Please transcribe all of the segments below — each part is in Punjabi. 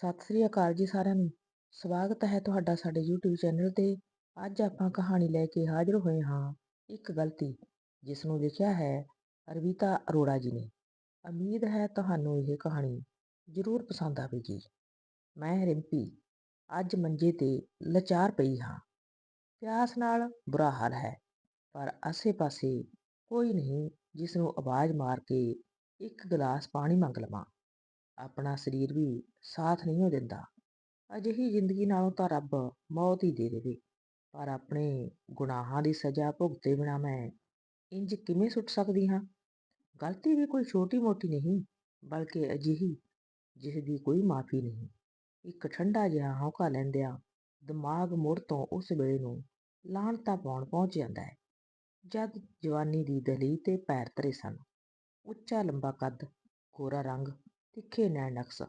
ਸਤਿ ਸ੍ਰੀ ਅਕਾਲ ਜੀ ਸਾਰਿਆਂ ਨੂੰ। ਸਵਾਗਤ ਹੈ ਤੁਹਾਡਾ ਸਾਡੇ YouTube ਚੈਨਲ ਤੇ। ਅੱਜ ਆਪਾਂ ਕਹਾਣੀ ਲੈ ਕੇ ਹਾਜ਼ਰ ਹੋਏ ਹਾਂ ਇੱਕ ਗਲਤੀ, ਜਿਸ ਨੂੰ ਲਿਖਿਆ ਹੈ ਅਰਵਿਤਾ ਅਰੋੜਾ ਜੀ ਨੇ। ਉਮੀਦ ਹੈ ਤੁਹਾਨੂੰ ਇਹ ਕਹਾਣੀ ਜ਼ਰੂਰ ਪਸੰਦ ਆਵੇਗੀ। ਮੈਂ ਰਿੰਪੀ, ਅੱਜ ਮੰਜੇ ਤੇ ਲਚਾਰ ਪਈ ਹਾਂ। ਪਿਆਸ ਨਾਲ ਬੁਰਾ ਹਾਲ ਹੈ, ਪਰ ਆਸੇ-ਪਾਸੇ ਕੋਈ ਨਹੀਂ ਜਿਸ ਨੂੰ ਆਵਾਜ਼ ਮਾਰ ਕੇ ਇੱਕ ਗਲਾਸ ਪਾਣੀ ਮੰਗ ਲਵਾਂ। ਆਪਣਾ ਸਰੀਰ ਵੀ ਸਾਥ ਨਹੀਂ ਦਿੰਦਾ। ਅਜਿਹੀ ਜ਼ਿੰਦਗੀ ਨਾਲੋਂ ਤਾਂ ਰੱਬ ਮੌਤ ਹੀ ਦੇ ਦੇਵੇ। ਪਰ ਆਪਣੇ ਗੁਨਾਹਾਂ ਦੀ ਸਜ਼ਾ ਭੁਗਤੇ ਬਿਨਾਂ ਮੈਂ ਇੰਜ ਕਿਵੇਂ ਸੁੱਟ ਸਕਦੀ ਹਾਂ? ਗਲਤੀ ਵੀ ਕੋਈ ਛੋਟੀ ਮੋਟੀ ਨਹੀਂ, ਬਲਕਿ ਅਜਿਹੀ ਜਿਸ ਦੀ ਕੋਈ ਮਾਫੀ ਨਹੀਂ। ਇੱਕ ਠੰਡਾ ਜਿਹਾ ਹੌਕਾ ਲੈਂਦਿਆਂ ਦਿਮਾਗ ਮੁੜ ਤੋਂ ਉਸ ਵੇਲੇ ਨੂੰ ਲਾਹਣਤਾ ਪਾਉਣ ਪਹੁੰਚ ਜਾਂਦਾ ਹੈ। ਜਦ ਜਵਾਨੀ ਦੀ ਦਲੀ ਤੇ ਪੈਰ ਧਰੇ ਸਨ, ਉੱਚਾ ਲੰਬਾ ਕੱਦ, ਗੋਰਾ ਰੰਗ ਤਿੱਖੇ ਨੈਣ ਨਕਸ਼।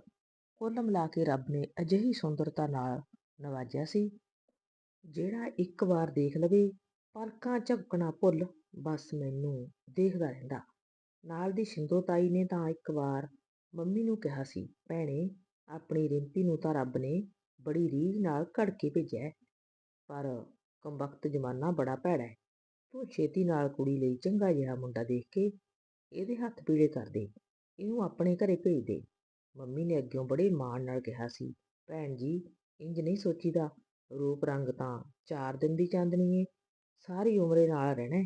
ਕੁੱਲ ਮਿਲਾ ਕੇ ਰੱਬ ਨੇ ਅਜਿਹੀ ਸੁੰਦਰਤਾ ਨਾਲ ਨਵਾਜਿਆ ਸੀ, ਜਿਹੜਾ ਇੱਕ ਵਾਰ ਦੇਖ ਲਵੇ ਪਲਕਾਂ ਝਪਕਣਾ ਭੁੱਲ ਬਸ ਮੈਨੂੰ ਦੇਖਦਾ ਰਹਿੰਦਾ। ਨਾਲ ਦੀ ਸ਼ਿੰਦੋ ਤਾਈ ਨੇ ਤਾਂ ਇੱਕ ਵਾਰ ਮੰਮੀ ਨੂੰ ਕਿਹਾ ਸੀ, ਭੈਣੇ, ਆਪਣੀ ਰਿੰਪੀ ਨੂੰ ਤਾਂ ਰੱਬ ਨੇ ਬੜੀ ਰੀਝ ਨਾਲ ਘੜ ਕੇ ਭੇਜਿਆ ਪਰ ਕੰਬਖਤ ਜ਼ਮਾਨਾ ਬੜਾ ਭੈੜਾ ਹੈ। ਤੂੰ ਛੇਤੀ ਨਾਲ ਕੁੜੀ ਲਈ ਚੰਗਾ ਜਿਹਾ ਮੁੰਡਾ ਦੇਖ ਕੇ ਇਹਦੇ ਹੱਥ ਪੀੜੇ ਕਰ ਦੇ। ਇਹਨੂੰ ਆਪਣੇ ਘਰੇ ਭੇਜ ਦੇ। ਮੰਮੀ ਨੇ ਅੱਗਿਓਂ ਬੜੇ ਮਾਣ ਨਾਲ ਕਿਹਾ ਸੀ, ਭੈਣ ਜੀ ਇੰਜ ਨਹੀਂ ਸੋਚੀਦਾ। ਰੂਪ ਰੰਗ ਤਾਂ ਚਾਰ ਦਿਨ ਦੀ ਚਾਂਦਨੀ ਏ, ਸਾਰੀ ਉਮਰੇ ਨਾਲ ਰਹਿਣਾ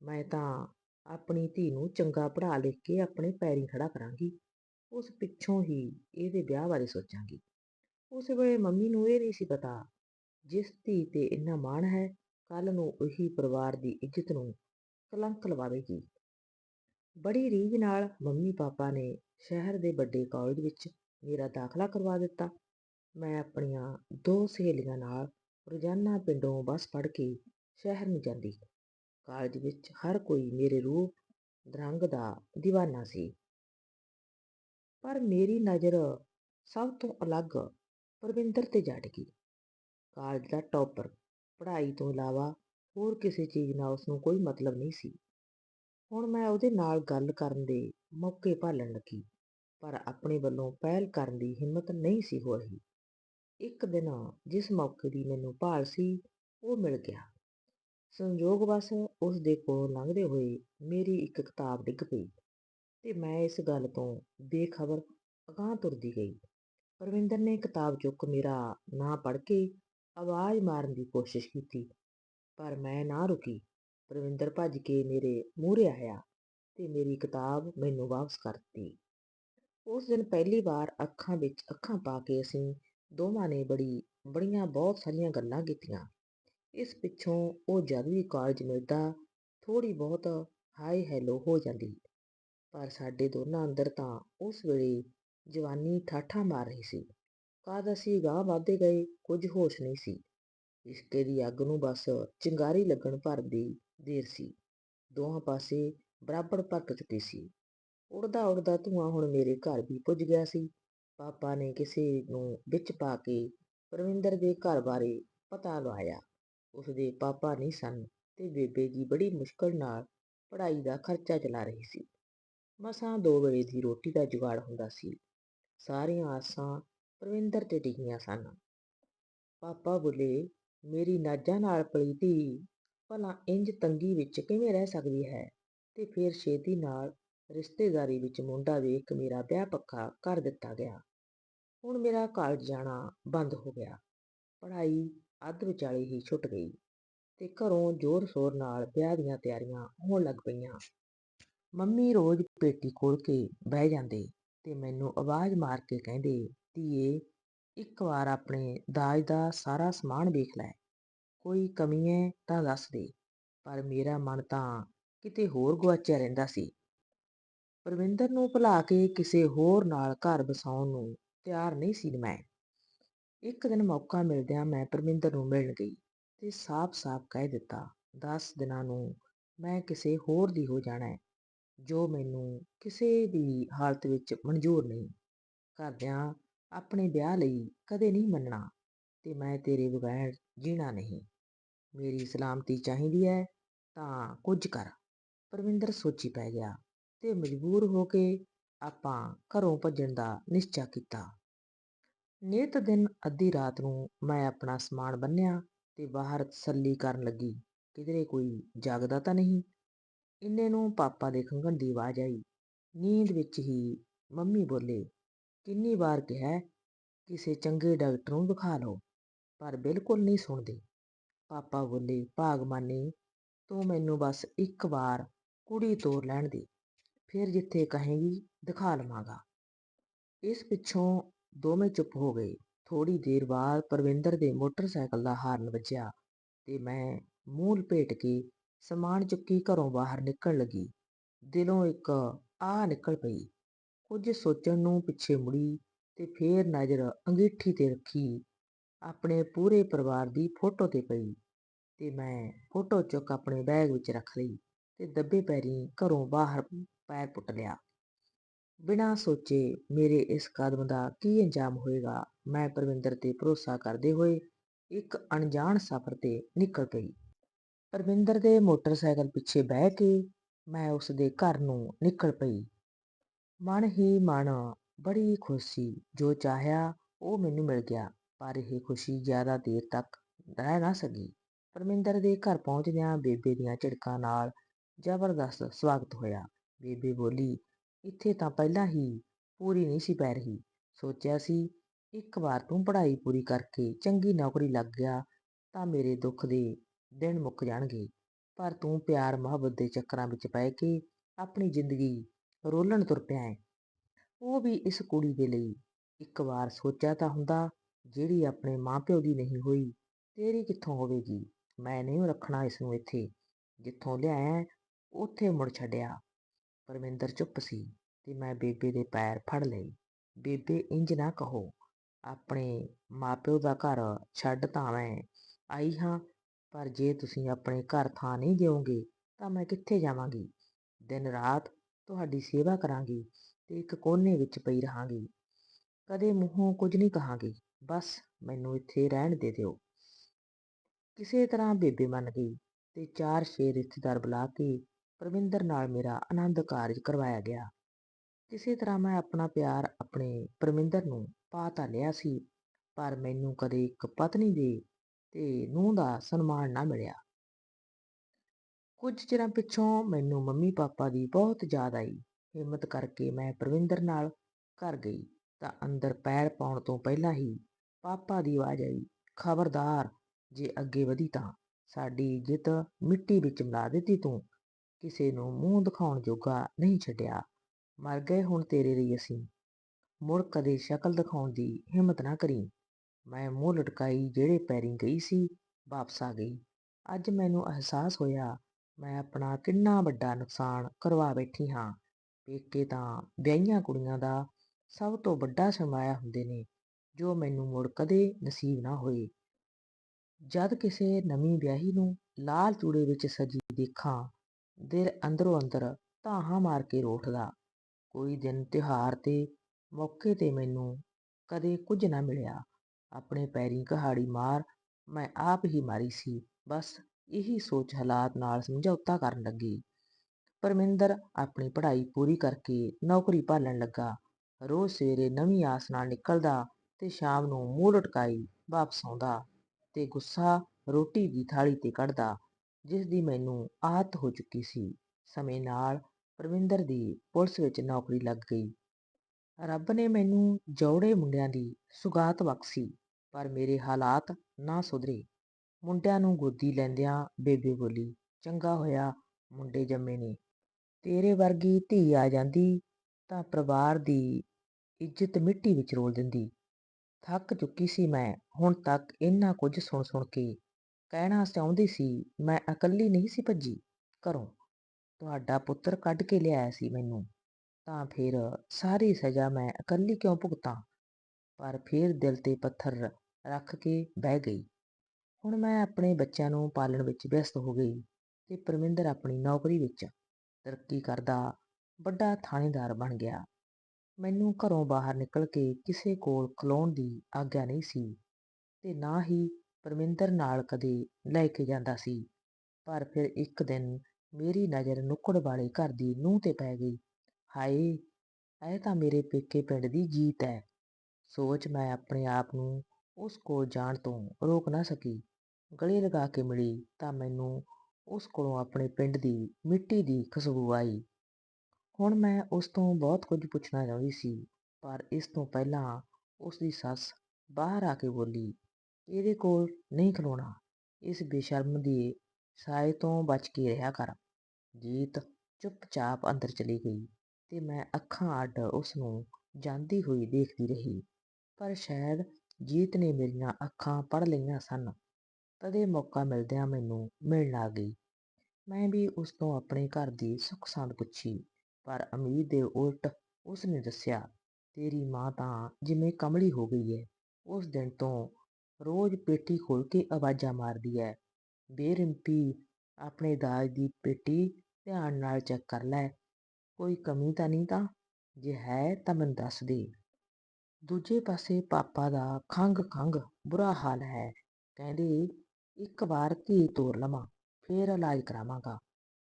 ਮੈਂ ਤਾਂ ਆਪਣੀ ਧੀ ਨੂੰ ਚੰਗਾ ਪੜ੍ਹਾ ਲਿਖ ਕੇ ਆਪਣੇ ਪੈਰੀਂ ਖੜਾ ਕਰਾਂਗੀ। ਉਸ ਪਿੱਛੋਂ ਹੀ ਇਹਦੇ ਵਿਆਹ ਬਾਰੇ ਸੋਚਾਂਗੀ। ਉਸ ਵੇਲੇ ਮੰਮੀ ਨੂੰ ਇਹ ਨਹੀਂ ਸੀ ਪਤਾ, ਜਿਸ ਧੀ ਤੇ ਇੰਨਾ ਮਾਣ ਹੈ ਕੱਲ ਨੂੰ ਉਹੀ ਪਰਿਵਾਰ ਦੀ ਇੱਜ਼ਤ ਨੂੰ ਕਲੰਕ ਲਵਾਵੇਗੀ। ਬੜੀ ਰੀਝ ਨਾਲ ਮੰਮੀ ਪਾਪਾ ਨੇ ਸ਼ਹਿਰ ਦੇ ਵੱਡੇ ਕਾਲਜ ਵਿੱਚ ਮੇਰਾ ਦਾਖਲਾ ਕਰਵਾ ਦਿੱਤਾ। ਮੈਂ ਆਪਣੀਆਂ ਦੋ ਸਹੇਲੀਆਂ ਨਾਲ ਰੋਜ਼ਾਨਾ ਪਿੰਡੋਂ ਬੱਸ ਫੜ ਕੇ ਸ਼ਹਿਰ ਨੂੰ ਜਾਂਦੀ। ਕਾਲਜ ਵਿੱਚ ਹਰ ਕੋਈ ਮੇਰੇ ਰੂਪ ਰੰਗ ਦਾ دیਵਾਨਾ ਸੀ। ਪਰ ਮੇਰੀ ਨਜ਼ਰ ਸਭ ਤੋਂ ਅਲੱਗ ਪਰਵਿੰਦਰ ਤੇ ਜੜ ਗਈ ਕਾਲਜ ਦਾ ਟੌਪਰ ਪੜ੍ਹਾਈ ਤੋਂ ਇਲਾਵਾ ਹੋਰ ਕਿਸੇ ਚੀਜ਼ ਨਾਲ ਉਸ ਨੂੰ ਕੋਈ ਮਤਲਬ ਨਹੀਂ ਸੀ। ਹੁਣ ਮੈਂ ਉਹਦੇ ਨਾਲ ਗੱਲ ਕਰਨ ਦੇ ਮੌਕੇ ਭਾਲਣ ਲੱਗੀ, ਪਰ ਆਪਣੇ ਵੱਲੋਂ ਪਹਿਲ ਕਰਨ ਦੀ ਹਿੰਮਤ ਨਹੀਂ ਸੀ ਹੋ ਰਹੀ। ਇੱਕ ਦਿਨ ਜਿਸ ਮੌਕੇ ਦੀ ਮੈਨੂੰ ਭਾਲ ਸੀ, ਉਹ ਮਿਲ ਗਿਆ। ਸੰਯੋਗ ਬਸ ਉਸ ਦੇ ਕੋਲੋਂ ਲੰਘਦੇ ਹੋਏ ਮੇਰੀ ਇੱਕ ਕਿਤਾਬ ਡਿੱਗ ਪਈ ਤੇ ਮੈਂ ਇਸ ਗੱਲ ਤੋਂ ਬੇਖਬਰ ਅਗਾਂਹ ਤੁਰਦੀ ਗਈ। ਪਰਵਿੰਦਰ ਨੇ ਕਿਤਾਬ ਚੁੱਕ ਮੇਰਾ ਨਾਂ ਪੜ੍ਹ ਕੇ ਆਵਾਜ਼ ਮਾਰਨ ਦੀ ਕੋਸ਼ਿਸ਼ ਕੀਤੀ, ਪਰ ਮੈਂ ਨਾ ਰੁਕੀ। ਪਰਵਿੰਦਰ ਭੱਜ ਕੇ ਮੇਰੇ ਮੂਹਰੇ ਆਇਆ ਤੇ ਮੇਰੀ ਕਿਤਾਬ ਮੈਨੂੰ ਵਾਪਸ ਕਰ ਦਿੱਤੀ। ਉਸ ਦਿਨ ਪਹਿਲੀ ਵਾਰ ਅੱਖਾਂ ਵਿੱਚ ਅੱਖਾਂ ਪਾ ਕੇ ਅਸੀਂ ਦੋਵਾਂ ਨੇ ਬੜੀ, ਬੜੀਆਂ ਬਹੁਤ ਸਾਰੀਆਂ ਗੱਲਾਂ ਕੀਤੀਆਂ। ਇਸ ਪਿੱਛੋਂ ਉਹ ਜਦ ਵੀ ਕਾਲਜ ਮਿਲਦਾ ਥੋੜ੍ਹੀ ਬਹੁਤ ਹਾਏ ਹੈਲੋ ਹੋ ਜਾਂਦੀ। ਪਰ ਸਾਡੇ ਦੋਨਾਂ ਅੰਦਰ ਤਾਂ ਉਸ ਵੇਲੇ ਜਵਾਨੀ ਠਾਠਾਂ ਮਾਰ ਰਹੀ ਸੀ। ਕਦ ਅਸੀਂ ਗਾਹ ਵਧਦੇ ਗਏ, ਕੁਝ ਹੋਸ਼ ਨਹੀਂ ਸੀ। ਰਿਸ਼ਤੇ ਦੀ ਅੱਗ ਨੂੰ ਬਸ ਚਿੰਗਾਰੀ ਲੱਗਣ ਭਰ ਦੀ ਦੇਰ ਸੀ। ਦੋਹਾਂ ਪਾਸੇ ਬਰਾਬਰ ਭੱਕ ਚੁੱਕੇ ਸੀ। ਉੱਡਦਾ ਉੱਡਦਾ ਧੂੰਆਂ ਹੁਣ ਮੇਰੇ ਘਰ ਵੀ ਪੁੱਜ ਗਿਆ ਸੀ। ਪਾਪਾ ਨੇ ਕਿਸੇ ਨੂੰ ਵਿੱਚ ਪਾ ਕੇ ਪਰਵਿੰਦਰ ਦੇ ਘਰ ਬਾਰੇ ਪਤਾ ਲਵਾਇਆ। ਉਸਦੇ ਪਾਪਾ ਨਹੀਂ ਸਨ ਤੇ ਬੇਬੇ ਜੀ ਬੜੀ ਮੁਸ਼ਕਲ ਨਾਲ ਪੜ੍ਹਾਈ ਦਾ ਖਰਚਾ ਚਲਾ ਰਹੀ ਸੀ। ਮਸਾਂ ਦੋ ਵੇਲੇ ਦੀ ਰੋਟੀ ਦਾ ਜੁਗਾੜ ਹੁੰਦਾ ਸੀ। ਸਾਰੀਆਂ ਆਸਾਂ ਪਰਵਿੰਦਰ ਤੇ ਡਿੱਗੀਆਂ ਸਨ। ਪਾਪਾ ਬੋਲੇ, ਮੇਰੀ ਨਾਜਾਂ ਨਾਲ ਪਲੀ ਧੀ ਭਲਾ ਇੰਜ ਤੰਗੀ ਵਿੱਚ ਕਿਵੇਂ ਰਹਿ ਸਕਦੀ ਹੈ? ਤੇ ਫਿਰ ਛੇਤੀ ਨਾਲ ਰਿਸ਼ਤੇਦਾਰੀ ਵਿੱਚ ਮੁੰਡਾ ਵੇਖ ਮੇਰਾ ਵਿਆਹ ਪੱਕਾ ਕਰ ਦਿੱਤਾ ਗਿਆ। ਹੁਣ ਮੇਰਾ ਕਾਲਜ ਜਾਣਾ ਬੰਦ ਹੋ ਗਿਆ। ਪੜ੍ਹਾਈ ਅੱਧ ਵਿਚਾਲੇ ਹੀ ਛੁੱਟ ਗਈ ਤੇ ਘਰੋਂ ਜ਼ੋਰ ਸ਼ੋਰ ਨਾਲ ਵਿਆਹ ਦੀਆਂ ਤਿਆਰੀਆਂ ਹੋਣ ਲੱਗ ਪਈਆਂ। ਮੰਮੀ ਰੋਜ਼ ਪੇਟੀ ਖੋਲ ਕੇ ਬਹਿ ਜਾਂਦੇ ਤੇ ਮੈਨੂੰ ਆਵਾਜ਼ ਮਾਰ ਕੇ ਕਹਿੰਦੇ, ਧੀਏ, ਇੱਕ ਵਾਰ ਆਪਣੇ ਦਾਜ ਦਾ ਸਾਰਾ ਸਮਾਨ ਵੇਖ ਲੈ। ਕੋਈ ਕਮੀ ਹੈ ਤਾਂ ਦੱਸ ਦੇ। ਪਰ ਮੇਰਾ ਮਨ ਤਾਂ ਕਿਤੇ ਹੋਰ ਗੁਆਚਿਆ ਰਹਿੰਦਾ ਸੀ। ਪਰਵਿੰਦਰ ਨੂੰ ਭੁਲਾ ਕੇ ਕਿਸੇ ਹੋਰ ਨਾਲ ਘਰ ਵਸਾਉਣ ਨੂੰ ਤਿਆਰ ਨਹੀਂ ਸੀ ਮੈਂ। ਇੱਕ ਦਿਨ ਮੌਕਾ ਮਿਲਦਿਆਂ ਮੈਂ ਪਰਵਿੰਦਰ ਨੂੰ ਮਿਲਣ ਗਈ ਤੇ ਸਾਫ਼-ਸਾਫ਼ ਕਹਿ ਦਿੱਤਾ, ਦਸ ਦਿਨਾਂ ਨੂੰ ਮੈਂ ਕਿਸੇ ਹੋਰ ਦੀ ਹੋ ਜਾਣਾ ਹੈ ਜੋ ਮੈਨੂੰ ਕਿਸੇ ਵੀ ਹਾਲਤ ਵਿੱਚ ਮਨਜ਼ੂਰ ਨਹੀਂ। ਘਰਦਿਆਂ ਆਪਣੇ ਵਿਆਹ ਲਈ ਕਦੇ ਨਹੀਂ ਮੰਨਣਾ ਤੇ ਮੈਂ ਤੇਰੇ ਬਗੈਰ ਜੀਣਾ ਨਹੀਂ। ਮੇਰੀ ਸਲਾਮਤੀ ਚਾਹੀਦੀ ਹੈ, ਤਾਂ ਕੁਝ ਕਰ। ਪਰਵਿੰਦਰ ਸੋਚੀ ਪੈ ਗਿਆ ਤੇ ਮਜਬੂਰ ਹੋ ਕੇ ਆਪਾਂ ਘਰੋਂ ਭੱਜਣ ਦਾ ਨਿਸ਼ਚਾ ਕੀਤਾ। ਨਿੱਤ ਦਿਨ ਅੱਧੀ ਰਾਤ ਨੂੰ ਮੈਂ ਆਪਣਾ ਸਮਾਨ ਬੰਨਿਆ ਤੇ ਬਾਹਰ ਤਸੱਲੀ ਕਰਨ ਲੱਗੀ। ਕਿਧਰੇ ਕੋਈ ਜਾਗਦਾ ਤਾਂ ਨਹੀਂ। ਇੰਨੇ ਨੂੰ ਪਾਪਾ ਦੇ ਖੰਘਣ ਦੀ ਆਵਾਜ਼ ਆਈ। ਨੀਂਦ ਵਿੱਚ ਹੀ ਮੰਮੀ ਬੋਲੇ, ਕਿੰਨੀ ਵਾਰ ਕਿਹਾ ਕਿਸੇ ਚੰਗੇ ਡਾਕਟਰ ਨੂੰ ਦਿਖਾ ਲਓ, ਪਰ ਬਿਲਕੁਲ ਨਹੀਂ ਸੁਣਦੇ। ਪਾਪਾ ਬੋਲੇ ਭਾਗਮਾਨੀ ਤੂੰ ਮੈਨੂੰ ਬਸ ਇੱਕ ਵਾਰ ਕੁੜੀ ਤੋਰ ਲੈਣ ਦੇ, ਫਿਰ ਜਿੱਥੇ ਕਹੇਂਗੀ ਦਿਖਾ ਲਵਾਂਗਾ। ਇਸ ਪਿੱਛੋਂ ਦੋਵੇਂ ਚੁੱਪ ਹੋ ਗਏ। ਥੋੜ੍ਹੀ ਦੇਰ ਬਾਅਦ ਪਰਵਿੰਦਰ ਦੇ ਮੋਟਰਸਾਈਕਲ ਦਾ ਹਾਰਨ ਵੱਜਿਆ ਤੇ ਮੈਂ ਮੂੰਹ ਲਪੇਟ ਕੇ ਸਮਾਨ ਚੁੱਕੀ ਘਰੋਂ ਬਾਹਰ ਨਿਕਲਣ ਲੱਗੀ। ਦਿਲੋਂ ਇੱਕ ਆਹ ਨਿਕਲ ਪਈ। ਕੁਝ ਸੋਚਣ ਨੂੰ ਪਿੱਛੇ ਮੁੜੀ ਤੇ ਫੇਰ ਨਜ਼ਰ ਅੰਗੀਠੀ ਤੇ ਰੱਖੀ। ਆਪਣੇ ਪੂਰੇ ਪਰਿਵਾਰ ਦੀ ਫੋਟੋ ਤੇ ਪਈ ਤੇ ਮੈਂ ਫੋਟੋ ਚੁੱਕ ਆਪਣੇ ਬੈਗ ਵਿੱਚ ਰੱਖ ਲਈ ਤੇ ਦੱਬੇ ਪੈਰੀਂ ਘਰੋਂ ਬਾਹਰ ਪੈਰ ਪੁੱਟ ਲਿਆ। ਬਿਨਾਂ ਸੋਚੇ ਮੇਰੇ ਇਸ ਕਦਮ ਦਾ ਕੀ ਅੰਜਾਮ ਹੋਏਗਾ, ਮੈਂ ਪਰਵਿੰਦਰ ਤੇ ਭਰੋਸਾ ਕਰਦੇ ਹੋਏ ਇੱਕ ਅਣਜਾਣ ਸਫ਼ਰ ਤੇ ਨਿਕਲ ਪਈ ਪਰਵਿੰਦਰ ਦੇ ਮੋਟਰਸਾਈਕਲ ਪਿੱਛੇ ਬਹਿ ਕੇ ਮੈਂ ਉਸ ਦੇ ਘਰ ਨੂੰ ਨਿਕਲ ਪਈ। ਮਨ ਹੀ ਮਨ ਬੜੀ ਖੁਸ਼ ਸੀ, ਜੋ ਚਾਹਿਆ ਉਹ ਮੈਨੂੰ ਮਿਲ ਗਿਆ। ਪਰ ਇਹ ਖੁਸ਼ੀ ਜ਼ਿਆਦਾ ਦੇਰ ਤੱਕ ਰਹਿ ਨਾ ਸਕੀ। ਪਰਮਿੰਦਰ ਦੇ ਘਰ ਪਹੁੰਚਦਿਆਂ ਬੇਬੇ ਦੀਆਂ ਝਿੜਕਾਂ ਨਾਲ ਜ਼ਬਰਦਸਤ ਸਵਾਗਤ ਹੋਇਆ। ਬੇਬੇ ਬੋਲੀ, ਇੱਥੇ ਤਾਂ ਪਹਿਲਾਂ ਹੀ ਪੂਰੀ ਨਹੀਂ ਸੀ ਪੈ ਰਹੀ। ਸੋਚਿਆ ਸੀ, ਇੱਕ ਵਾਰ ਤੂੰ ਪੜ੍ਹਾਈ ਪੂਰੀ ਕਰਕੇ ਚੰਗੀ ਨੌਕਰੀ ਲੱਗ ਗਿਆ ਤਾਂ ਮੇਰੇ ਦੁੱਖ ਦੇ ਦਿਨ ਮੁੱਕ ਜਾਣਗੇ। ਪਰ ਤੂੰ ਪਿਆਰ ਮੁਹੱਬਤ ਦੇ ਚੱਕਰਾਂ ਵਿੱਚ ਪੈ ਕੇ ਆਪਣੀ ਜ਼ਿੰਦਗੀ ਰੋਲਣ ਤੁਰ ਪਿਆ ਹੈ ਉਹ ਵੀ ਇਸ ਕੁੜੀ ਦੇ ਲਈ ਇੱਕ ਵਾਰ ਸੋਚਿਆ ਤਾਂ ਹੁੰਦਾ ਜਿਹੜੀ ਆਪਣੇ ਮਾਂ ਪਿਓ ਦੀ ਨਹੀਂ ਹੋਈ, ਤੇਰੀ ਕਿੱਥੋਂ ਹੋਵੇਗੀ? ਮੈਂ ਨਹੀਂ ਰੱਖਣਾ ਇਸਨੂੰ ਇੱਥੇ। ਜਿੱਥੋਂ ਲਿਆਇਆ, ਉੱਥੇ ਮੁੜ ਛੱਡਿਆ। ਪਰਮਿੰਦਰ ਚੁੱਪ ਸੀ ਤੇ ਮੈਂ ਬੇਬੇ ਦੇ ਪੈਰ ਫੜ ਲਏ। ਬੇਬੇ, ਇੰਜ ਨਾ ਕਹੋ, ਆਪਣੇ ਮਾਂ ਪਿਓ ਦਾ ਘਰ ਛੱਡ ਤਾਂ ਮੈਂ ਆਈ ਹਾਂ, ਪਰ ਜੇ ਤੁਸੀਂ ਆਪਣੇ ਘਰ ਥਾਂ ਨਹੀਂ ਦਿਓਗੇ, ਤਾਂ ਮੈਂ ਕਿੱਥੇ ਜਾਵਾਂਗੀ? ਦਿਨ ਰਾਤ ਤੁਹਾਡੀ ਸੇਵਾ ਕਰਾਂਗੀ ਤੇ ਇੱਕ ਕੋਨੇ ਵਿੱਚ ਪਈ ਰਹਾਂਗੀ। ਕਦੇ ਮੂੰਹੋਂ ਕੁਝ ਨਹੀਂ ਕਹਾਂਗੀ। ਬਸ ਮੈਨੂੰ ਇੱਥੇ ਰਹਿਣ ਦੇ ਦਿਓ। ਕਿਸੇ ਤਰ੍ਹਾਂ ਬੇਬੇ ਮੰਨ ਗਈ ਤੇ ਚਾਰ ਛੇ ਰਿਸ਼ਤੇਦਾਰ ਬੁਲਾ ਕੇ ਪਰਵਿੰਦਰ ਨਾਲ ਮੇਰਾ ਆਨੰਦ ਕਾਰਜ ਕਰਵਾਇਆ ਗਿਆ। ਕਿਸੇ ਤਰ੍ਹਾਂ ਮੈਂ ਆਪਣਾ ਪਿਆਰ ਆਪਣੇ ਪਰਮਿੰਦਰ ਨੂੰ ਪਾ ਤਾਂ ਲਿਆ ਸੀ, ਪਰ ਮੈਨੂੰ ਕਦੇ ਇੱਕ ਪਤਨੀ ਦੇ ਤੇ ਨੂੰਹ ਦਾ ਸਨਮਾਨ ਨਾ ਮਿਲਿਆ। ਕੁਝ ਚਿਰਾਂ ਪਿੱਛੋਂ ਮੈਨੂੰ ਮੰਮੀ ਪਾਪਾ ਦੀ ਬਹੁਤ ਯਾਦ ਆਈ। ਹਿੰਮਤ ਕਰਕੇ ਮੈਂ ਪਰਵਿੰਦਰ ਨਾਲ ਘਰ ਗਈ ਤਾਂ ਅੰਦਰ ਪੈਰ ਪਾਉਣ ਤੋਂ ਪਹਿਲਾਂ ਹੀ ਪਾਪਾ ਦੀ ਆਵਾਜ਼ ਆਈ, ਖਬਰਦਾਰ, ਜੇ ਅੱਗੇ ਵਧੀ ਤਾਂ ਸਾਡੀ ਇੱਜ਼ਤ ਮਿੱਟੀ ਵਿੱਚ ਮਿਲਾ ਦਿੱਤੀ ਤੂੰ। ਕਿਸੇ ਨੂੰ ਮੂੰਹ ਦਿਖਾਉਣ ਜੋਗਾ ਨਹੀਂ ਛੱਡਿਆ। ਮਰ ਗਏ ਹੁਣ ਤੇਰੇ ਲਈ ਅਸੀਂ। ਮੁੜ ਕਦੇ ਸ਼ਕਲ ਦਿਖਾਉਣ ਦੀ ਹਿੰਮਤ ਨਾ ਕਰੀ। ਮੈਂ ਮੂੰਹ ਲਟਕਾਈ ਜਿਹੜੇ ਪੈਰੀ ਗਈ ਸੀ, ਵਾਪਸ ਆ ਗਈ। ਅੱਜ ਮੈਨੂੰ ਅਹਿਸਾਸ ਹੋਇਆ, ਮੈਂ ਆਪਣਾ ਕਿੰਨਾ ਵੱਡਾ ਨੁਕਸਾਨ ਕਰਵਾ ਬੈਠੀ ਹਾਂ। ਪੇਕੇ ਤਾਂ ਵਿਆਹੀਆਂ ਕੁੜੀਆਂ ਦਾ ਸਭ ਤੋਂ ਵੱਡਾ ਸਰਮਾਇਆ ਹੁੰਦੇ ਨੇ। ਜੋ ਮੈਨੂੰ ਮੁੜ ਕਦੇ ਨਸੀਬ ਨਾ ਹੋਏ। ਜਦ ਕਿਸੇ ਨਵੀਂ ਵਿਆਹੀ ਨੂੰ ਲਾਲ ਚੂੜੇ ਵਿੱਚ ਸਜੀ ਦੇਖਾਂ, ਦਿਲ ਅੰਦਰੋਂ ਅੰਦਰ ਧਾਹਾਂ ਮਾਰ ਕੇ ਰੋਠਦਾ। ਕੋਈ ਦਿਨ ਤਿਉਹਾਰ ਤੇ ਮੌਕੇ ਤੇ ਮੈਨੂੰ ਕਦੇ ਕੁਝ ਨਾ ਮਿਲਿਆ। ਆਪਣੇ ਪੈਰੀਂ ਕਹਾੜੀ ਮਾਰ ਮੈਂ ਆਪ ਹੀ ਮਾਰੀ ਸੀ। ਬਸ ਇਹੀ ਸੋਚ ਹਾਲਾਤ ਨਾਲ ਸਮਝੌਤਾ ਕਰਨ ਲੱਗੀ। ਪਰਮਿੰਦਰ ਆਪਣੀ ਪੜ੍ਹਾਈ ਪੂਰੀ ਕਰਕੇ ਨੌਕਰੀ ਭਾਲਣ ਲੱਗਾ। ਰੋਜ਼ ਸਵੇਰੇ ਨਵੀਂ ਆਸ ਨਾਲ ਨਿਕਲਦਾ ਤੇ ਸ਼ਾਮ ਨੂੰ ਮੂੰਹ ਲਟਕਾਈ ਵਾਪਸ ਆਉਂਦਾ ਤੇ ਗੁੱਸਾ ਰੋਟੀ ਦੀ ਥਾਲੀ ਤੇ ਕੱਢਦਾ ਜਿਸ ਦੀ ਮੈਨੂੰ ਆਦਤ ਹੋ ਚੁੱਕੀ ਸੀ। ਸਮੇਂ ਨਾਲ ਪਰਵਿੰਦਰ ਦੀ ਪੁਲਿਸ ਵਿੱਚ ਨੌਕਰੀ ਲੱਗ ਗਈ। ਰੱਬ ਨੇ ਮੈਨੂੰ ਜੋੜੇ ਮੁੰਡਿਆਂ ਦੀ ਸੁਗਾਤ ਬਖਸ਼ੀ, ਪਰ ਮੇਰੇ ਹਾਲਾਤ ਨਾ ਸੁਧਰੇ। ਮੁੰਡਿਆਂ ਨੂੰ ਗੋਦੀ ਲੈਂਦਿਆਂ ਬੇਬੇ ਬੋਲੀ, ਚੰਗਾ ਹੋਇਆ, ਮੁੰਡੇ ਜੰਮੇ ਨੇ। ਤੇਰੇ ਵਰਗੀ ਧੀ ਆ ਜਾਂਦੀ ਤਾਂ ਪਰਿਵਾਰ ਦੀ ਇੱਜ਼ਤ ਮਿੱਟੀ ਵਿੱਚ ਰੋਲ ਦਿੰਦੀ। ਥੱਕ ਚੁੱਕੀ ਸੀ ਮੈਂ, ਹੁਣ ਤੱਕ ਇੰਨਾ ਕੁਝ ਸੁਣ ਸੁਣ ਕੇ। ਕਹਿਣਾ ਚਾਹੁੰਦੀ ਸੀ, ਮੈਂ ਇਕੱਲੀ ਨਹੀਂ ਸੀ ਭੱਜੀ ਘਰੋਂ। ਤੁਹਾਡਾ ਪੁੱਤਰ ਕੱਢ ਕੇ ਲਿਆਇਆ ਸੀ ਮੈਨੂੰ। ਤਾਂ ਫਿਰ ਸਾਰੀ ਸਜ਼ਾ ਮੈਂ ਇਕੱਲੀ ਕਿਉਂ ਭੁਗਤਾਂ? ਪਰ ਫਿਰ ਦਿਲ ਤੇ ਪੱਥਰ ਰੱਖ ਕੇ ਬਹਿ ਗਈ। ਹੁਣ ਮੈਂ ਆਪਣੇ ਬੱਚਿਆਂ ਨੂੰ ਪਾਲਣ ਵਿੱਚ ਵਿਅਸਤ ਹੋ ਗਈ ਤੇ ਪਰਮਿੰਦਰ ਆਪਣੀ ਨੌਕਰੀ ਵਿੱਚ ਤਰੱਕੀ ਕਰਦਾ ਵੱਡਾ ਥਾਣੇਦਾਰ ਬਣ ਗਿਆ। ਮੈਨੂੰ ਘਰੋਂ ਬਾਹਰ ਨਿਕਲ ਕੇ ਕਿਸੇ ਕੋਲ ਖਲੋਣ ਦੀ ਆਗਿਆ ਨਹੀਂ ਸੀ ਅਤੇ ਨਾ ਹੀ ਪਰਮਿੰਦਰ ਨਾਲ ਕਦੇ ਲੈ ਕੇ ਜਾਂਦਾ ਸੀ। ਪਰ ਫਿਰ ਇੱਕ ਦਿਨ ਮੇਰੀ ਨਜ਼ਰ ਨੁੱਕੜ ਵਾਲੇ ਘਰ ਦੀ ਨੂੰਹ ਤੇ ਪੈ ਗਈ। ਹਾਏ, ਇਹ ਤਾਂ ਮੇਰੇ ਪੇਕੇ ਪਿੰਡ ਦੀ ਜੀਤ ਹੈ। ਸੋਚ ਮੈਂ ਆਪਣੇ ਆਪ ਨੂੰ ਉਸ ਕੋਲ ਜਾਣ ਤੋਂ ਰੋਕ ਨਾ ਸਕੀ। ਗਲੇ ਲਗਾ ਕੇ ਮਿਲੀ ਤਾਂ ਮੈਨੂੰ ਉਸ ਕੋਲੋਂ ਆਪਣੇ ਪਿੰਡ ਦੀ ਮਿੱਟੀ ਦੀ ਖੁਸ਼ਬੂ ਆਈ। ਹੁਣ ਮੈਂ ਉਸ ਤੋਂ ਬਹੁਤ ਕੁਝ ਪੁੱਛਣਾ ਚਾਹੁੰਦੀ ਸੀ, ਪਰ ਇਸ ਤੋਂ ਪਹਿਲਾਂ ਉਸ ਦੀ ਸੱਸ ਬਾਹਰ ਆ ਕੇ ਬੋਲੀ ਇਹਦੇ ਕੋਲ ਨਹੀਂ ਖਲੋਣਾ, ਇਸ ਬੇਸ਼ਰਮ ਦੀ ਸਾਏ ਤੋਂ ਬਚ ਕੇ ਰਿਹਾ ਕਰ। ਜੀਤ ਚੁੱਪਚਾਪ ਅੰਦਰ ਚਲੀ ਗਈ ਤੇ ਮੈਂ ਅੱਖਾਂ ਅੱਡ ਉਸ ਨੂੰ ਜਾਂਦੀ ਹੋਈ ਦੇਖਦੀ ਰਹੀ। ਪਰ ਸ਼ਾਇਦ ਜੀਤ ਨੇ ਮੇਰੀਆਂ ਅੱਖਾਂ ਪੜ੍ਹ ਲਈਆਂ ਸਨ। ਤਦੇ ਮੌਕਾ ਮਿਲਦਿਆਂ ਮੈਨੂੰ ਮਿਲਣ ਆ ਗਈ। ਮੈਂ ਵੀ ਉਸ ਤੋਂ ਆਪਣੇ ਘਰ ਦੀ ਸੁੱਖ ਸਾਂਦ ਪੁੱਛੀ। ਪਰ ਅਮੀਰ ਦੇ ਉਲਟ ਉਸ ਨੇ ਦੱਸਿਆ, ਤੇਰੀ ਮਾਂ ਤਾਂ ਜਿਵੇਂ ਕਮਲੀ ਹੋ ਗਈ ਹੈ ਉਸ ਦਿਨ ਤੋਂ ਰੋਜ਼ ਪੇਟੀ ਖੋਲ ਕੇ ਆਵਾਜ਼ਾਂ ਮਾਰਦੀ ਹੈ ਵੇ ਰਿੰਪੀ ਆਪਣੇ ਦਾਜ ਦੀ ਪੇਟੀ ਧਿਆਨ ਨਾਲ ਚੈੱਕ ਕਰ ਲੈ। ਕੋਈ ਕਮੀ ਤਾਂ ਨਹੀਂ ਤਾਂ? ਜੇ ਹੈ ਤਾਂ ਮੈਨੂੰ ਦੱਸ ਦੇ। ਦੂਜੇ ਪਾਸੇ ਪਾਪਾ ਦਾ ਖੰਘ ਖੰਘ ਬੁਰਾ ਹਾਲ ਹੈ। ਕਹਿੰਦੇ, ਇੱਕ ਵਾਰ ਘੀ ਤੋਰ ਲਵਾਂ, ਫੇਰ ਇਲਾਜ ਕਰਾਵਾਂਗਾ।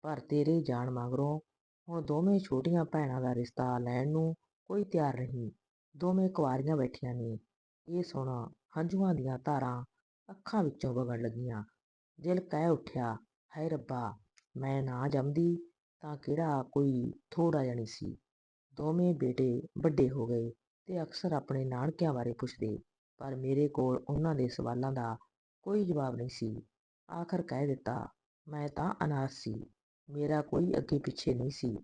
ਪਰ ਤੇਰੇ ਜਾਣ ਮਗਰੋਂ ਹੁਣ ਦੋਵੇਂ ਛੋਟੀਆਂ ਭੈਣਾਂ ਦਾ ਰਿਸ਼ਤਾ ਲੈਣ ਨੂੰ ਕੋਈ ਤਿਆਰ ਨਹੀਂ, ਦੋਵੇਂ ਕੁਆਰੀਆਂ ਬੈਠੀਆਂ ਨੇ। ਇਹ ਸੁਣ ਹੰਝੂਆਂ ਦੀਆਂ ਧਾਰਾਂ ਅੱਖਾਂ ਵਿੱਚੋਂ ਵਗਣ ਲੱਗੀਆਂ। ਦਿਲ ਕਹਿ ਉੱਠਿਆ, ਹਾਏ ਰੱਬਾ, ਮੈਂ ਨਾ ਜੰਮਦੀ ਤਾਂ ਕਿਹੜਾ ਕੋਈ ਥੋੜਾ ਜਾਣੀ ਸੀ। ਦੋਵੇਂ ਬੇਟੇ ਵੱਡੇ ਹੋ ਗਏ ਤੇ ਅਕਸਰ ਆਪਣੇ ਨਾਨਕਿਆਂ ਬਾਰੇ ਪੁੱਛਦੇ, ਪਰ ਮੇਰੇ ਕੋਲ ਉਹਨਾਂ ਦੇ ਸਵਾਲਾਂ ਦਾ ਕੋਈ ਜਵਾਬ ਨਹੀਂ ਸੀ। ਆਖਰ ਕਹਿ ਦਿੱਤਾ, ਮੈਂ ਤਾਂ ਅਨਾਥ ਸੀ। ਮੇਰਾ ਕੋਈ ਅੱਗੇ ਪਿੱਛੇ ਨਹੀਂ ਸੀ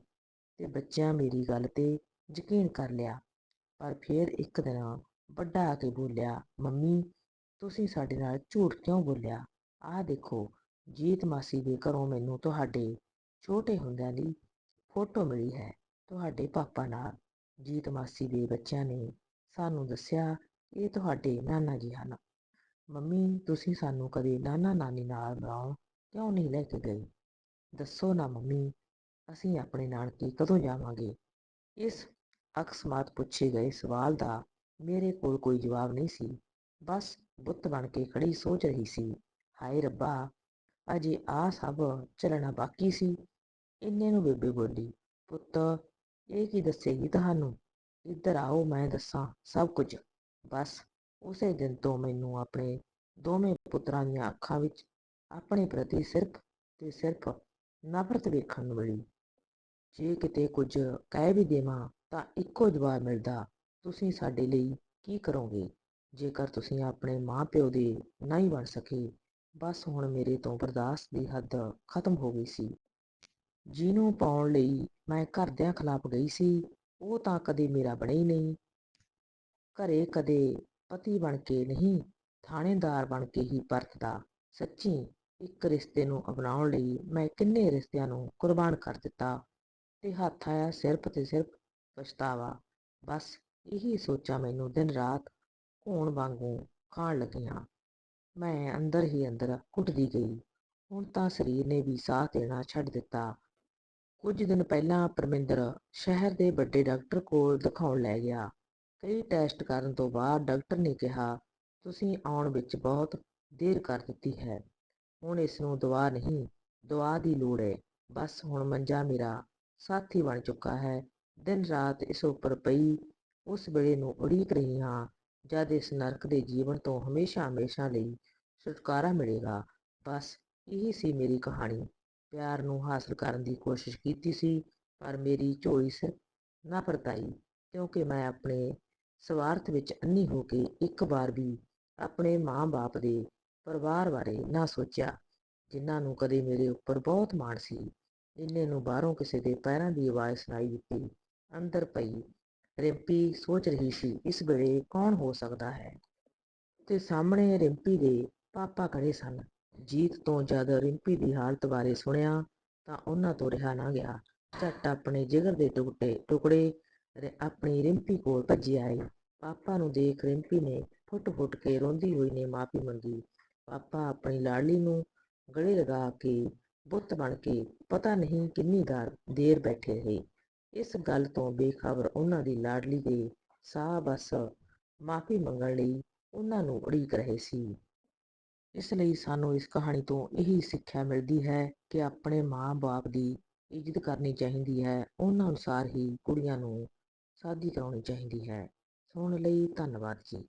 ਤੇ ਬੱਚਿਆਂ ਮੇਰੀ ਗੱਲ ਤੇ ਯਕੀਨ ਕਰ ਲਿਆ। ਪਰ ਫਿਰ ਇੱਕ ਦਿਨ ਵੱਡਾ ਆ ਕੇ ਬੋਲਿਆ, ਮੰਮੀ, ਤੁਸੀਂ ਸਾਡੇ ਨਾਲ ਝੂਠ ਕਿਉਂ ਬੋਲਿਆ? ਆਹ ਦੇਖੋ, ਜੀਤ ਮਾਸੀ ਦੇ ਘਰੋਂ ਮੈਨੂੰ ਤੁਹਾਡੇ ਛੋਟੇ ਹੁੰਦਿਆਂ ਦੀ ਫੋਟੋ ਮਿਲੀ ਹੈ। ਤੁਹਾਡੇ ਪਾਪਾ ਨਾਲ ਜੀਤ ਮਾਸੀ ਦੇ ਬੱਚਿਆਂ ਨੇ ਸਾਨੂੰ ਦੱਸਿਆ, ਇਹ ਤੁਹਾਡੇ ਨਾਨਾ ਜੀ ਹਨ। ਮੰਮੀ, ਤੁਸੀਂ ਸਾਨੂੰ ਕਦੇ ਨਾਨਾ ਨਾਨੀ ਨਾਲ ਮਿਲਾਉਣ ਕਿਉਂ ਨਹੀਂ ਲੈ ਕੇ ਗਏ? ਦੱਸੋ ਨਾ ਮੰਮੀ, ਅਸੀਂ ਆਪਣੇ ਨਾਨਕੇ ਕਦੋਂ ਜਾਵਾਂਗੇ? ਇਸ ਅਕਸਮਾਤ ਪੁੱਛੇ ਗਏ ਸਵਾਲ ਦਾ ਮੇਰੇ ਕੋਲ ਕੋਈ ਜਵਾਬ ਨਹੀਂ ਸੀ। ਬਸ ਬੁੱਤ ਬਣ ਕੇ ਖੜੀ ਸੋਚ ਰਹੀ ਸੀ। ਹਾਏ ਰੱਬਾ, ਅਜੇ ਆ ਸਭ ਚੱਲਣਾ ਬਾਕੀ ਸੀ। ਇੰਨੇ ਨੂੰ ਬੇਬੇ ਬੋਲੀ, ਪੁੱਤ, ਇਹ ਕੀ ਦੱਸੇਗੀ ਤੁਹਾਨੂੰ? ਇੱਧਰ ਆਓ, ਮੈਂ ਦੱਸਾਂ ਸਭ ਕੁਝ। ਬਸ ਉਸੇ ਦਿਨ ਤੋਂ ਮੈਨੂੰ ਆਪਣੇ ਦੋਵੇਂ ਪੁੱਤਰਾਂ ਦੀਆਂ ਅੱਖਾਂ ਵਿੱਚ ਆਪਣੇ ਪ੍ਰਤੀ ਸਿਰਫ ਤੇ ਸਿਰਫ ਨਫ਼ਰਤ ਵੇਖਣ ਵਾਲੀ ਜੇ ਕਿਤੇ ਕੁਝ ਕਹਿ ਵੀ ਦੇਵਾਂ, ਤਾਂ ਇੱਕੋ ਜਵਾਬ ਮਿਲਦਾ, ਤੁਸੀਂ ਸਾਡੇ ਲਈ ਕੀ ਕਰੋਗੇ? ਜੇਕਰ ਤੁਸੀਂ ਆਪਣੇ ਮਾਂ-ਪਿਓ ਦੇ ਨਹੀਂ ਬਣ ਸਕੇ, ਬਸ ਹੁਣ ਮੇਰੇ ਤੋਂ ਬਰਦਾਸ਼ਤ ਦੀ ਹੱਦ ਖਤਮ ਹੋ ਗਈ ਸੀ। ਜਿਹਨੂੰ ਪਾਉਣ ਲਈ ਮੈਂ ਘਰਦਿਆਂ ਖਿਲਾਫ ਗਈ ਸੀ, ਉਹ ਤਾਂ ਕਦੇ ਮੇਰਾ ਬਣੇ ਹੀ ਨਹੀਂ। ਘਰੇ ਕਦੇ ਪਤੀ ਬਣ ਕੇ ਨਹੀਂ, ਥਾਣੇਦਾਰ ਬਣ ਕੇ ਹੀ ਪਰਤਦਾ, ਸੱਚੀ। ਇੱਕ ਰਿਸ਼ਤੇ ਨੂੰ ਅਪਣਾਉਣ ਲਈ ਮੈਂ ਕਿੰਨੇ ਰਿਸ਼ਤਿਆਂ ਨੂੰ ਕੁਰਬਾਨ ਕਰ ਦਿੱਤਾ ਤੇ ਹੱਥ ਆਇਆ ਸਿਰਫ ਤੇ ਸਿਰਫ ਪਛਤਾਵਾ। ਬਸ ਇਹੀ ਸੋਚਾਂ ਮੈਨੂੰ ਦਿਨ ਰਾਤ ਘੂਣ ਵਾਂਗੂ ਖਾਣ ਲੱਗੀਆਂ। ਮੈਂ ਅੰਦਰ ਹੀ ਅੰਦਰ ਘੁੱਟਦੀ ਗਈ। ਹੁਣ ਤਾਂ ਸਰੀਰ ਨੇ ਵੀ ਸਾਹ ਦੇਣਾ ਛੱਡ ਦਿੱਤਾ। ਕੁਝ ਦਿਨ ਪਹਿਲਾਂ ਪਰਮਿੰਦਰ ਸ਼ਹਿਰ ਦੇ ਵੱਡੇ ਡਾਕਟਰ ਕੋਲ ਦਿਖਾਉਣ ਲੈ ਗਿਆ। ਕਈ ਟੈਸਟ ਕਰਨ ਤੋਂ ਬਾਅਦ ਡਾਕਟਰ ਨੇ ਕਿਹਾ, ਤੁਸੀਂ ਆਉਣ ਵਿੱਚ ਬਹੁਤ ਦੇਰ ਕਰ ਦਿੱਤੀ ਹੈ। ਹੁਣ ਇਸ ਨੂੰ ਦਵਾ ਨਹੀਂ, ਦਵਾ ਦੀ ਲੋੜ ਹੈ ਬਸ ਹੁਣ ਮੰਜਾ ਮੇਰਾ ਸਾਥੀ ਬਣ ਚੁੱਕਾ ਹੈ। ਦਿਨ ਰਾਤ ਇਸ ਉੱਪਰ ਪਈ, ਉਸ ਵੇਲੇ ਨੂੰ ਉਡੀਕ ਰਹੀ ਹਾਂ, ਜਦ ਇਸ ਨਰਕ ਦੇ ਜੀਵਨ ਤੋਂ ਹਮੇਸ਼ਾ ਹਮੇਸ਼ਾ ਲਈ ਛੁਟਕਾਰਾ ਮਿਲੇਗਾ। ਬਸ ਇਹੀ ਸੀ ਮੇਰੀ ਕਹਾਣੀ। ਪਿਆਰ ਨੂੰ ਹਾਸਲ ਕਰਨ ਦੀ ਕੋਸ਼ਿਸ਼ ਕੀਤੀ ਸੀ, ਪਰ ਮੇਰੀ ਚੋਇਸ ਸਿਰਫ ਨਫ਼ਰਤ ਆਈ ਕਿਉਂਕਿ ਮੈਂ ਆਪਣੇ ਸਵਾਰਥ ਵਿੱਚ ਅੰਨੀ ਹੋ ਕੇ ਇੱਕ ਵਾਰ ਵੀ ਆਪਣੇ ਮਾਂ-ਬਾਪ ਦੇ ਪਰਿਵਾਰ ਬਾਰੇ ਨਾ ਸੋਚਿਆ, ਜਿਨ੍ਹਾਂ ਨੂੰ ਕਦੇ ਮੇਰੇ ਉੱਪਰ ਬਹੁਤ ਮਾਣ ਸੀ ਇੰਨੇ ਨੂੰ ਬਾਹਰੋਂ ਕਿਸੇ ਦੇ ਪੈਰਾਂ ਦੀ ਆਵਾਜ਼ ਸੁਣਾਈ ਦਿੱਤੀ, ਅੰਦਰ ਪਈ, ਰਿੰਪੀ ਸੋਚ ਰਹੀ ਸੀ, ਇਸ ਵੇਲੇ ਕੌਣ ਹੋ ਸਕਦਾ ਹੈ? ਤੇ ਸਾਹਮਣੇ ਰਿੰਪੀ ਦੇ ਪਾਪਾ ਖੜੇ ਸਨ। ਜੀਤ ਤੋਂ ਜਦ ਰਿੰਪੀ ਦੀ ਹਾਲਤ ਬਾਰੇ ਸੁਣਿਆ, ਤਾਂ ਉਹਨਾਂ ਤੋਂ ਰਿਹਾ ਨਾ ਗਿਆ। ਝੱਟ ਆਪਣੇ ਜਿਗਰ ਦੇ ਟੁਕੜੇ ਟੁਕੜੇ ਆਪਣੀ ਰਿੰਪੀ ਕੋਲ ਭੱਜੀ ਆਏ। ਪਾਪਾ ਨੂੰ ਦੇਖ ਰਿੰਪੀ ਨੇ ਫੁੱਟ-ਫੁੱਟ ਕੇ ਰੋਂਦੀ ਹੋਈ ਨੇ ਮਾਫੀ ਮੰਗੀ। ਪਾਪਾ ਆਪਣੀ ਲਾਡਲੀ ਨੂੰ ਗਲੇ ਲਗਾ ਕੇ, ਬੁੱਤ ਬਣ ਕੇ ਪਤਾ ਨਹੀਂ ਕਿੰਨੀ ਦਰ ਦੇਰ ਬੈਠੇ ਰਹੇ। ਇਸ ਗੱਲ ਤੋਂ ਬੇਖਬਰ ਉਹਨਾਂ ਦੀ ਲਾਡਲੀ ਦੇ ਸਾਹ ਬਸ ਮਾਫੀ ਮੰਗਣ ਲਈ ਉਹਨਾਂ ਨੂੰ ਉਡੀਕ ਰਹੇ ਸੀ। ਇਸ ਲਈ ਸਾਨੂੰ ਇਸ ਕਹਾਣੀ ਤੋਂ ਇਹੀ ਸਿੱਖਿਆ ਮਿਲਦੀ ਹੈ ਕਿ ਆਪਣੇ ਮਾਂ-ਬਾਪ ਦੀ ਇੱਜ਼ਤ ਕਰਨੀ ਚਾਹੀਦੀ ਹੈ। ਉਹਨਾਂ ਅਨੁਸਾਰ ਹੀ ਕੁੜੀਆਂ ਨੂੰ ਸ਼ਾਦੀ ਕਰਾਉਣੀ ਚਾਹੀਦੀ ਹੈ। ਸੁਣਨ ਲਈ ਧੰਨਵਾਦ ਜੀ।